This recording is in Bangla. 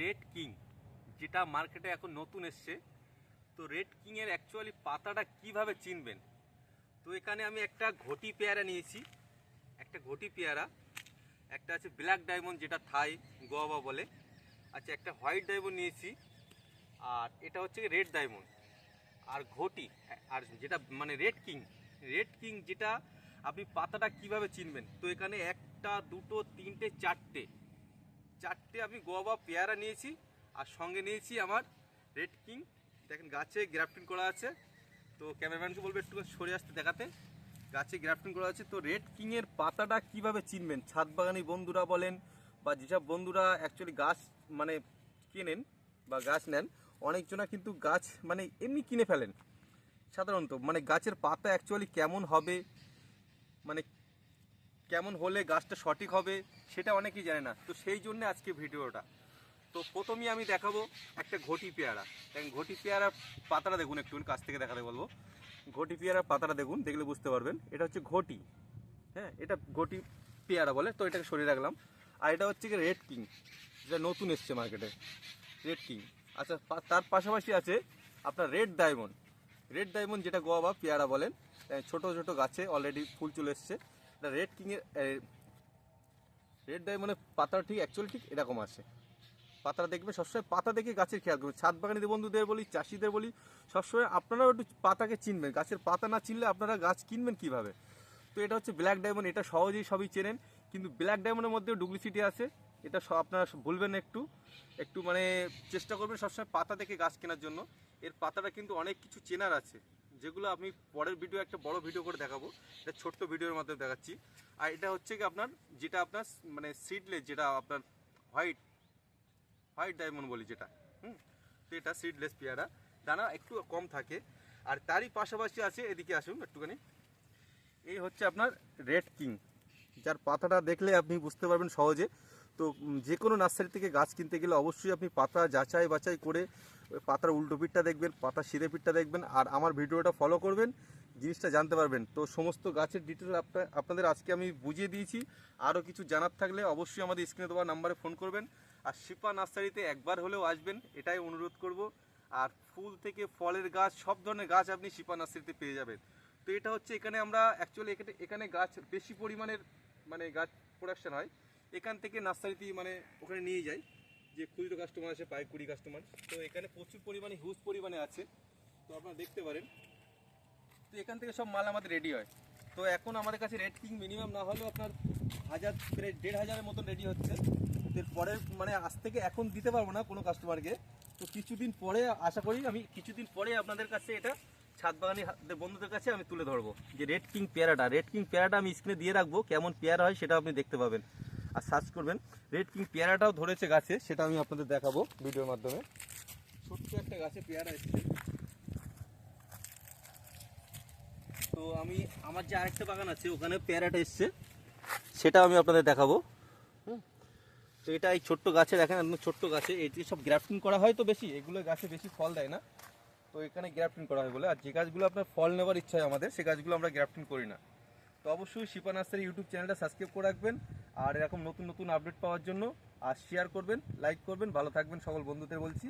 রেড কিং, যেটা মার্কেটে এখন নতুন এসছে। তো রেড কিংয়ের অ্যাকচুয়ালি পাতাটা কীভাবে চিনবেন? তো এখানে আমি একটা ঘটি পেয়ারা নিয়েছি। একটা ঘটি পেয়ারা, একটা আছে ব্ল্যাক ডায়মন্ড, যেটা থাই, গোয়াবা বলে। আচ্ছা একটা হোয়াইট ডায়মন্ড নিয়েছি, আর এটা হচ্ছে রেড ডায়মন্ড। আর ঘটি, আর যেটা মানে রেড কিং রেড কিং যেটা, আপনি পাতাটা কীভাবে চিনবেন? তো এখানে একটা, দুটো, তিনটে, চারটে চারটে আমি গোয়াবা পেয়ারা নিয়েছি আর সঙ্গে নিয়েছি আমার রেড কিং দেখেন গাছে গ্রাফটিং করা আছে। তো ক্যামেরাম্যানকে বলব একটু সরে আসতে দেখাতে। গাছে গ্রাফটিং করা আছে। তো রেড কিংয়ের পাতাটা কীভাবে চিনবেন? ছাদ বাগানি বন্ধুরা বলেন বা যেসব বন্ধুরা অ্যাকচুয়ালি গাছ মানে কেনেন বা গাছ নেন, অনেকজনা কিন্তু গাছ মানে এমনি কিনে ফেলেন। সাধারণত মানে গাছের পাতা অ্যাকচুয়ালি কেমন হবে? মানে কেমন হলে গাছটা সঠিক হবে সেটা অনেকেই জানে না। তো সেই জন্য আজকে ভিডিওটা। তো প্রথমেই আমি দেখাবো একটা ঘটি পেয়ারা। দেখেন, ঘটি পেয়ারার পাতাটা দেখুন একটু কাছ থেকে দেখাতে বলব। ঘটি পেয়ারার পাতাটা দেখুন, দেখলে বুঝতে পারবেন। এটা হচ্ছে ঘটি। হ্যাঁ এটা ঘটি পেয়ারা বলে, তো এটাকে সরিয়ে রাখলাম। আর এটা হচ্ছে কি রেড কিং, যেটা নতুন এসছে মার্কেটে। Red King. আচ্ছা তার পাশাপাশি আছে আপনার রেড ডায়মন্ড। রেড ডায়মন্ড যেটা গোয়া বা পেয়ারা বলেন ছোট ছোট গাছে অলরেডি ফুল চলে এসছে। রেড কিংয়ের রেড ডায়মন্ডের পাতা ঠিক অ্যাকচুয়ালি ঠিক এরকম আছে। পাতা দেখবে সবসময় পাতা দেখে গাছের খেয়াল করবে। ছাদ বাগানিদের বন্ধুদের বলি, চাষিদের বলি, সবসময় আপনারাও একটু পাতাকে চিনবেন। গাছের পাতা না চিনলে আপনারা গাছ কিনবেন কীভাবে? তো এটা হচ্ছে ব্ল্যাক ডায়মন্ড এটা সহজেই সবই চেনেন। কিন্তু ব্ল্যাক ডায়মন্ডের মধ্যেও ডুপ্লিসিটি আছে। এটা সব আপনারা ভুলবেন না একটু। একটু মানে চেষ্টা করবেন সবসময় পাতা দেখে গাছ কেনার জন্য। এর পাতাটা কিন্তু অনেক কিছু চেনার আছে। যেগুলো আমি পরের ভিডিও একটা বড় ভিডিও করে দেখাবো। এটা ছোট্ট ভিডিওর মাধ্যমে দেখাচ্ছি। আর এটা হচ্ছে কি আপনার, যেটা আপনার মানে সিডলেস যেটা আপনার হোয়াইট হোয়াইট ডায়মন্ড বলি যেটা, হুম? তো এটা সিডলেস পেয়ারা। দানা একটু কম থাকে। আর তারই পাশাপাশি আছে, এদিকে আসুন একটুখানি। এই হচ্ছে আপনার রেড কিং যার পাতাটা দেখলে আপনি বুঝতে পারবেন সহজে। তো যে কোনো নার্সারি থেকে গাছ কিনতে গেলে অবশ্যই আপনি পাতা যাচাই বাছাই করে পাতার উল্টো পিঠটা দেখবেন পাতা সিধে পিঠটা দেখবেন, আর আমার ভিডিওটা ফলো করবেন, জিনিসটা জানতে পারবেন। তো সমস্ত গাছের ডিটেলস আপনাদের আজকে আমি বুঝিয়ে দিয়েছি। আরও কিছু জানার থাকলে অবশ্যই আমাদের স্ক্রিনে দেওয়া নাম্বারে ফোন করবেন। আর শিপা নার্সারিতে একবার হলেও আসবেন, এটাই অনুরোধ করব। আর ফুল থেকে ফলের গাছ, সব ধরনের গাছ আপনি শিপা নার্সারিতে পেয়ে যাবেন। তো এটা হচ্ছে এখানে আমরা অ্যাকচুয়ালি এখানে এখানে গাছ বেশি পরিমাণের মানে গাছ প্রোডাকশন হয়। এখান থেকে নার্সারিতে মানে ওখানে নিয়ে যাই, যে খুচরো কাস্টমার আছে পাইকুড়ি কাস্টমার তো এখানে প্রচুর পরিমাণে হিউজ পরিমাণে আছে। তো আপনারা দেখতে পারেন। তো এখান থেকে সব মাল আমাদের রেডি হয়। তো এখন আমাদের কাছে রেড কিং মিনিমাম না হলেও আপনার হাজার দেড় হাজারের মতন রেডি হচ্ছে। এরপরে মানে আজ থেকে এখন দিতে পারব না কোনো কাস্টমারকে তো কিছুদিন পরে আশা করি আমি কিছুদিন পরে আপনাদের কাছে এটা ছাদ বাগানি বন্ধুদের কাছে আমি তুলে ধরবো। যে রেড কিং পেয়ারাটা রেড কিং পেয়ারাটা আমি স্ক্রিনে দিয়ে রাখব। কেমন পেয়ারা হয় সেটা আপনি দেখতে পাবেন। আর সার্চ করবেন রেড কিং পেয়ারাটাও ধরেছে গাছে, সেটা আমি আপনাদের দেখাবো ভিডিওর মাধ্যমে। ছোট্ট একটা গাছে পেয়ারা এসছে। তো আমি, আমার যে আরেকটা বাগান আছে, ওখানে পেয়ারাটা এসছে সেটা আমি আপনাদের দেখাবো। তো এটা এই ছোট্ট গাছে, দেখেন একদম ছোট্ট গাছে, এটি সব গ্রাফটিং করা হয় তো বেশি, এগুলো গাছে বেশি ফল দেয় না। তো এখানে গ্রাফটিং করা হয় বলে, আর যে গাছগুলো আপনার ফল নেওয়ার ইচ্ছা হয় আমাদের, সে গাছগুলো আমরা গ্রাফটিং করি না। তো অবশ্যই শিপা নার্সারি ইউটিউব চ্যানেলটা সাবস্ক্রাইব করে রাখবেন। আর এরকম নতুন নতুন আপডেট পাওয়ার জন্য, আর শেয়ার করবেন লাইক করবেন, ভালো থাকবেন সকল বন্ধুদের বলছি।